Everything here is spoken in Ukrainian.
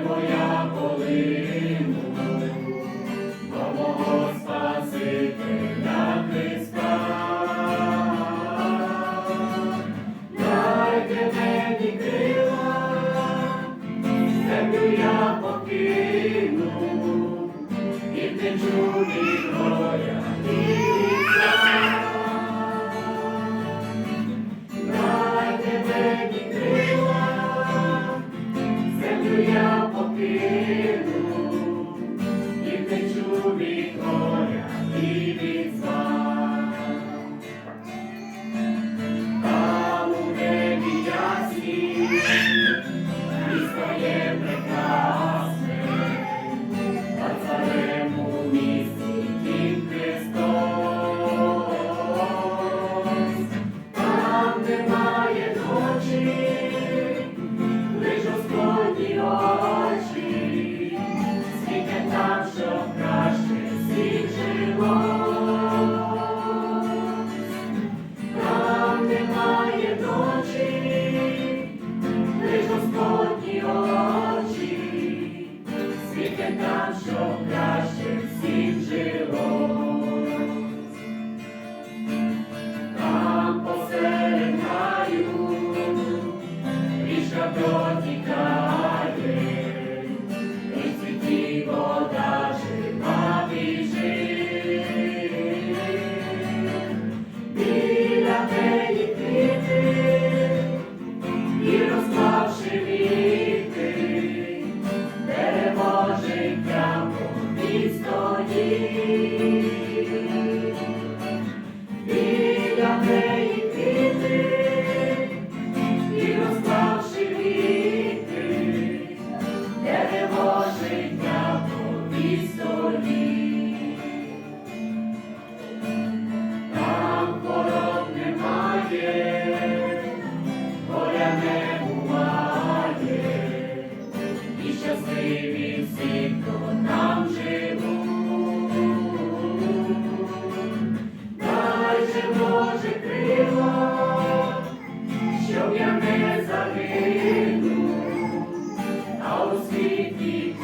моя полину, мого Спасителя Христа. Дайте мені крила, землю я покину, і втечу віру, і ти чу вікно. Amen. світі.